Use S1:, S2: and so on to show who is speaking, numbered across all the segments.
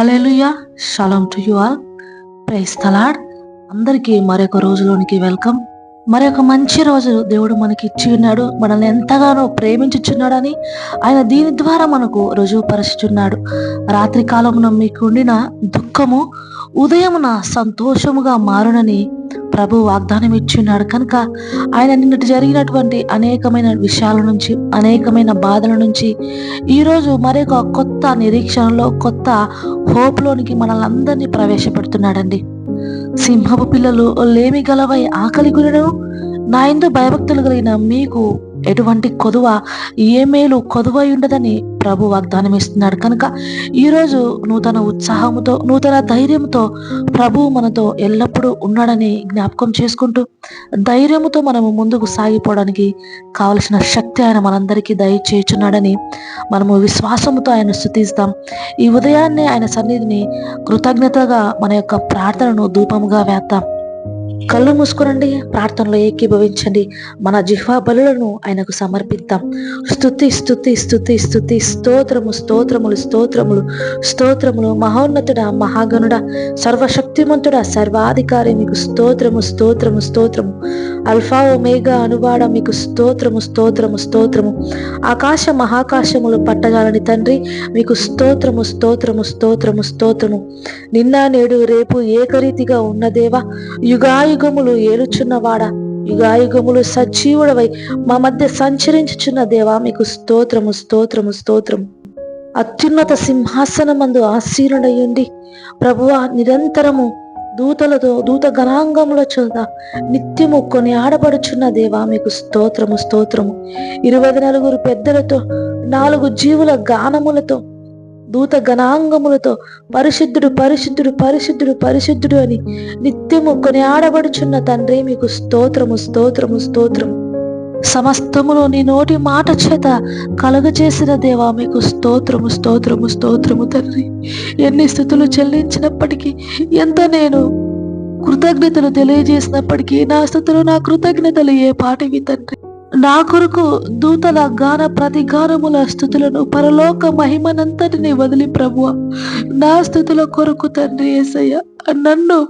S1: Hallelujah shalom to you all praise తలాడ్ అందరికీ మరొక రోజులోనికి welcome. మరొక మంచి రోజు దేవుడు మనకి ఇచ్చి ఉన్నాడు. మనల్ని ఎంతగానో ప్రేమించుచున్నాడని ఆయన దీని ద్వారా మనకు రుజువుపరుచుచున్నాడు. రాత్రి కాలమున మీకు ఉండిన దుఃఖము ఉదయమున సంతోషముగా మారునని ప్రభు వాగ్దానం ఇచ్చున్నాడు కనుక ఆయన నిన్నటి జరిగినటువంటి అనేకమైన విషయాల నుంచి అనేకమైన బాధల నుంచి ఈరోజు మరొక కొత్త నిరీక్షణలో కొత్త హోప్లోనికి మనల్ని అందరినీ ప్రవేశపెడుతున్నాడండి. సింహపు పిల్లలు లేమి గలవై ఆకలి గురిను నా ఎందు భయభక్తులు కలిగిన మీకు ఎటువంటి కొదువ ఏ మేలు కొదువై ఉండదని ప్రభు వాగ్దానం ఇస్తున్నాడు కనుక ఈరోజు నూతన ఉత్సాహముతో నూతన ధైర్యంతో ప్రభు మనతో ఎల్లప్పుడూ ఉన్నాడని జ్ఞాపకం చేసుకుంటూ ధైర్యంతో మనము ముందుకు సాగిపోవడానికి కావలసిన శక్తి ఆయన మనందరికీ దయచేయుచున్నాడని మనము విశ్వాసముతో ఆయన స్థుతిస్తాం. ఈ ఉదయాన్నే ఆయన సన్నిధిని కృతజ్ఞతగా మన యొక్క ప్రార్థనను ధూపముగా వేద్దాం. కళ్ళు మూసుకురండి ప్రార్థనలో ఏకీభవించండి. మన జిహ్వా బలులను ఆయనకు సమర్పిద్దాం. స్థుతి స్థుతి స్థుతి స్థుతి స్తోత్రము స్తోత్రములు స్తోత్రములు స్తోత్రములు. మహోన్నతుడ మహాగణుడ సర్వశక్తిమంతుడ సర్వాధికారి మీకు స్తోత్రము స్తోత్రము స్తోత్రము. అల్ఫా ఒమేగా అనువాడ మీకు స్తోత్రము స్తోత్రము స్తోత్రము. ఆకాశ మహాకాశములు పట్టజాలని తండ్రి మీకు స్తోత్రము స్తోత్రము స్తోత్రము స్తోత్రము. నిన్న నేడు రేపు ఏకరీతిగా ఉన్నదేవా యుగా యుగాయుగములు ఏలుచున్నవాడా యుగాయుగములు సజీవుడవై మా మధ్య సంచరించుచున్న దేవా మీకు స్తోత్రము స్తోత్రము స్తోత్రము. అత్యున్నత సింహాసనమందు ఆసీనుడయుండి ప్రభువా నిరంతరము దూతలతో దూత గణాంగముల చోత నిత్యము కొని ఆడబడుచున్న దేవా మీకు స్తోత్రము స్తోత్రము. ఇరవై నలుగురు పెద్దలతో నాలుగు జీవుల గానములతో దూత గణాంగములతో పరిశుద్ధుడు పరిశుద్ధుడు పరిశుద్ధుడు పరిశుద్ధుడు అని నిత్యము కొనియాడబడుచున్న తండ్రి మీకు స్తోత్రము స్తోత్రము స్తోత్రము. సమస్తములో నీ నోటి మాట చేత కలుగజేసిన దేవా మీకు స్తోత్రము స్తోత్రము స్తోత్రము తండ్రి. ఎన్ని స్థుతులు చెల్లించినప్పటికీ ఎంత నేను కృతజ్ఞతలు తెలియజేసినప్పటికీ నా స్థుతులు నా కృతజ్ఞతలు ఏ పాటివి తండ్రి? నా కొరకు దూతల గాన ప్రతిగానముల స్థుతులను పరలోక మహిమనంతటిని వదిలి ప్రభువ. నా స్థుతుల కొరకు తండ్రి ఏసయ్య నన్ను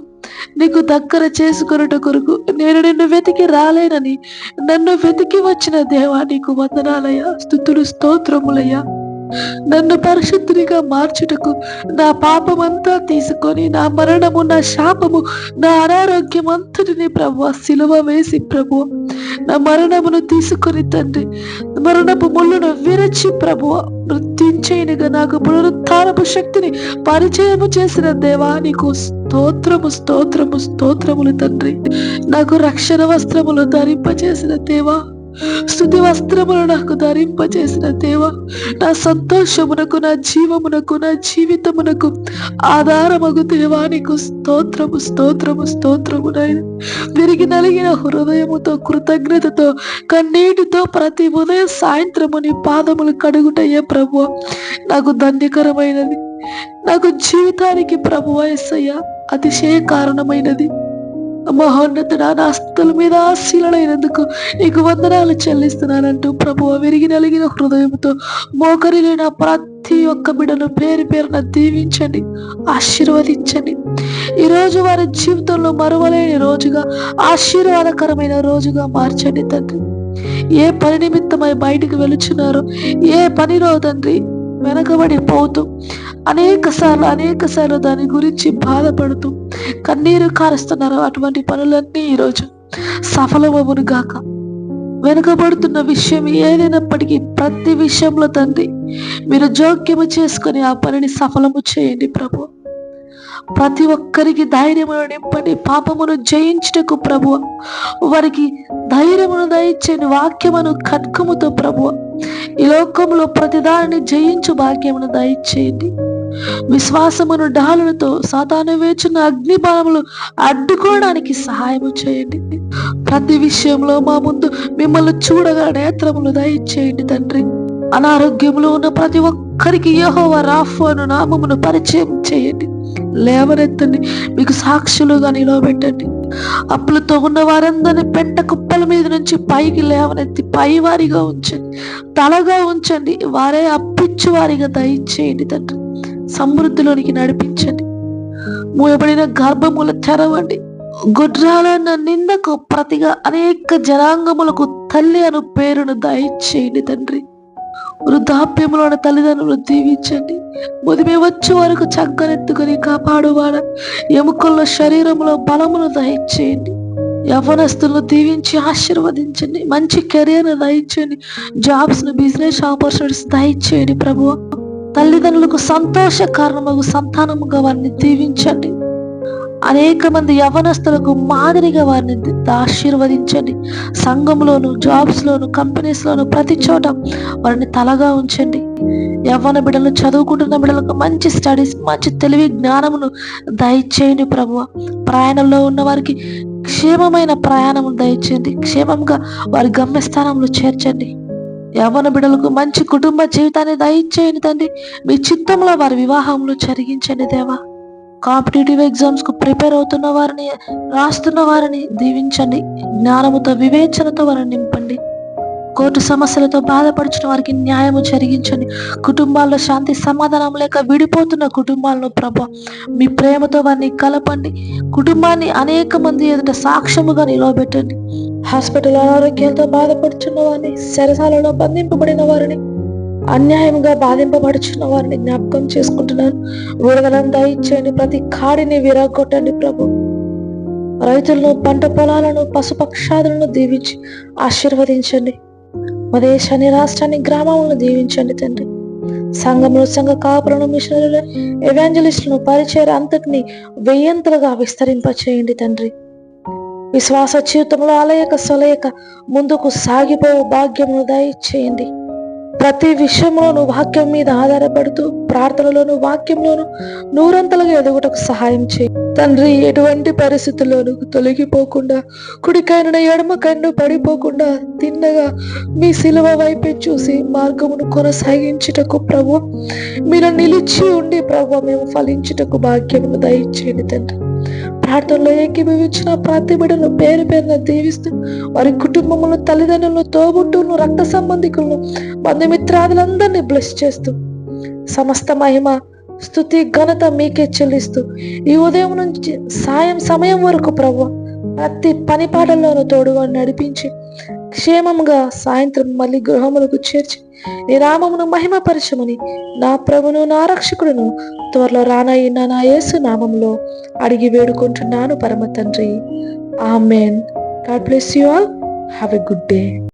S1: నీకు దగ్గర చేసుకొనుట కొరకు నేను నిన్ను వెతికి రాలేనని నన్ను వెతికి వచ్చిన దేవా నీకు వందనాలయ్యా స్థుతులు స్తోత్రములయ్యా. నన్ను పరిశుద్ధునిగా మార్చుటకు నా పాపమంతా తీసుకొని నా మరణము నా శాపము నా అనారోగ్యం అంతటిని ప్రభు సిలువ వేసి ప్రభు నా మరణమును తీసుకొని తండ్రి మరణపు ముళ్ళును విరచి ప్రభు మృత్యుంచైనగా నాకు పునరుత్నపు శక్తిని పరిచయము చేసిన దేవా నీకు స్తోత్రము స్తోత్రము స్తోత్రములు తండ్రి. నాకు రక్షణ వస్త్రములు ధరింపచేసిన దేవా స్థుతి వస్త్రములు నాకు ధరింపచేసిన దేవ నా సంతోషమునకు నా జీవమునకు నా జీవితమునకు ఆధారమగు దేవా నీకు స్తోత్రము స్తోత్రము స్తోత్రము నాయన. విరిగి నలిగిన హృదయముతో కృతజ్ఞతతో కన్నీటితో ప్రతి ఉదయం సాయంత్రము నీ పాదములు కడుగుటయ్యే ప్రభు నాకు ధన్యకరమైనది. నాకు జీవితానికి ప్రభు వయస్సయ్య అతిశయ కారణమైనది. మహోన్నతుడా నా స్థుల మీద ఆశీలైనందుకు నీకు వందనాలు చెల్లిస్తున్నానంటూ ప్రభు విరిగి నలిగిన హృదయంతో మోకరిలేన ప్రతి ఒక్క బిడను పేరు పేరున దీవించండి ఆశీర్వదించండి. ఈ రోజు వారి జీవితంలో మరువలేని రోజుగా ఆశీర్వాదకరమైన రోజుగా మార్చండి తండ్రి. ఏ పని నిమిత్తమై బయటికి వెలుచున్నారో ఏ పనిలో తండ్రి వెనకబడి పోతూ అనేక సార్లు అనేక సార్లు దాని గురించి బాధపడుతూ కన్నీరు కారుస్తున్నారు. అటువంటి పనులన్నీ ఈరోజు సఫలమవును గాక. వెనుకబడుతున్న విషయం ఏదైనప్పటికీ ప్రతి విషయంలో తండ్రి మీరు జోక్యము చేసుకొని ఆ పనిని సఫలము చేయండి ప్రభు. ప్రతి ఒక్కరికి ధైర్యమును నింపండి. పాపమును జయించుటకు ప్రభు వారికి ధైర్యమును దయచేని వాక్యమును ఖడ్గముతో ప్రభు ఈ లోకంలో ప్రతిదానిని జయించు భాగ్యమును దయచేయండి. విశ్వాసమును డాలులతో సాతాను వేచిన అగ్ని బాణములు అడ్డుకోవడానికి సహాయము చేయండి. ప్రతి విషయంలో మా ముందు మిమ్మల్ని చూడగా నేత్రములు దయచేయండి తండ్రి. అనారోగ్యంలో ఉన్న ప్రతి ఒక్కరికి యహోవ రాఫోను నామమును పరిచయం చేయండి. లేవనెత్తండి మీకు సాక్షులుగా నిలవబెట్టండి. అప్పులతో ఉన్న వారందరిని పెంట కుప్పల మీద నుంచి పైకి లేవనెత్తి పై వారిగా ఉంచండి. తలగా ఉంచండి. వారే అప్పిచ్చు వారిగా దయచేయండి తండ్రి. సమృద్ధిలోనికి నడిపించండి. మూయబడిన గర్భములు తెరవండి. గుడ్రాలన్న నిందకు ప్రతిగా అనేక జనాంగములకు తల్లి అను పేరును దయచేయండి తండ్రి. వృద్ధాప్యములోని తల్లిదండ్రులు దీవించండి. ముదిమే వచ్చే వరకు చక్కనెత్తుకుని కాపాడువాడ. ఎముకల్లో శరీరంలో బలమును దయచేయండి. యవనస్తులను దీవించి ఆశీర్వదించండి. మంచి కెరీర్ను దయచేయండి. జాబ్స్ను బిజినెస్ ఆపర్చునిటీస్ దయచేయండి ప్రభువా. తల్లిదండ్రులకు సంతోష కారణము సంతానముగా వారిని దీవించండి. అనేక మంది యవనస్తులకు మాదిరిగా వారిని ఆశీర్వదించండి. సంఘంలోను జాబ్స్ లోను కంపెనీస్ లోను ప్రతి చోట వారిని తలగా ఉంచండి. యవ్వన బిడ్డలు చదువుకుంటున్న బిడ్డలకు మంచి స్టడీస్ మంచి తెలివి జ్ఞానమును దయచేయండి ప్రభువ. ప్రయాణంలో ఉన్న వారికి క్షేమమైన ప్రయాణము దయచేయండి. క్షేమంగా వారి గమ్యస్థానంలో చేర్చండి. యవ్వన బిడలకు మంచి కుటుంబ జీవితాన్ని దయచేయండి తండ్రి మీ చిత్తంలో వారి వివాహంలో జరిగించండి దేవా. కాంపిటేటివ్ ఎగ్జామ్స్కు ప్రిపేర్ అవుతున్న వారిని రాస్తున్న వారిని దీవించండి. జ్ఞానముతో వివేచనతో వారిని నింపండి. కోర్టు సమస్యలతో బాధపడుచున్న వారికి న్యాయము జరిగించండి. కుటుంబాల్లో శాంతి సమాధానం లేక విడిపోతున్న కుటుంబాలను ప్రభా మీ ప్రేమతో వారిని కలపండి. కుటుంబాన్ని అనేక మంది ఎదుట సాక్ష్యముగా నిలవబెట్టండి. హాస్పిటల్ అనారోగ్యాలతో బాధపడుచున్న వారిని శరసాలలో బంధింపబడిన వారిని అన్యాయంగా బాధింపబడుచున్న వారిని జ్ఞాపకం చేసుకుంటున్నాను. విడుదలను దయచేయండి. ప్రతి కాడిని విరగొట్టండి ప్రభు. రైతులను పంట పొలాలను పశుపక్షాదులను దీవించి ఆశీర్వదించండి. మా దేశాన్ని రాష్ట్రాన్ని గ్రామాలను దీవించండి తండ్రి. సంఘంలో సంఘ కాపులను మిషనరీలు ఎవాంజలిస్టులను పరిచయ అంతటిని వెయ్యంతలుగా విస్తరింపచేయండి తండ్రి. విశ్వాస జీవితంలో అలయక సొలయక ముందుకు సాగిపోయే భాగ్యమును దయచేయండి. ప్రతి విషయంలోనూ వాక్యం మీద ఆధారపడుతూ ప్రార్థనలోను వాక్యంలోను నూరంతలుగా ఎదుగుటకు సహాయం చేయి. తండ్రి ఎటువంటి పరిస్థితుల్లోనూ తొలగిపోకుండా కుడికైన ఎడమ కన్ను పడిపోకుండా తిన్నగా మీ సిలువ వైపే చూసి మార్గమును కొనసాగించుటకు ప్రభు మీరు నిలిచి ఉండి ప్రభు మేము ఫలించుటకు భాగ్యమును దయచేయండి తండ్రి. ప్రార్థనలో ఏకీభవించిన ప్రతి బిడ్డను పేరు పేరున దీవిస్తూ వారి కుటుంబములను తల్లిదండ్రులను తోబుట్టును రక్త సంబంధికులను బంధుమిత్రాదులందరినీ బ్లెస్ చేస్తూ సమస్త మహిమ స్థుతి ఘనత మీకే చెల్లిస్తూ ఈ ఉదయం నుంచి సాయం సమయం వరకు ప్రభు ప్రతి పని పాటల్లోనూ తోడుగా నడిపించి క్షేమముగా సాయంత్రం మళ్ళీ గృహములకు చేర్చి నీ నామమును మహిమపరచమని నా ప్రభును నా రక్షకుడును త్వరలో రానయ్యిన నా యేసు నామంలో అడిగి వేడుకుంటున్నాను పరమ తండ్రి. Amen. God bless you all. Have a good day.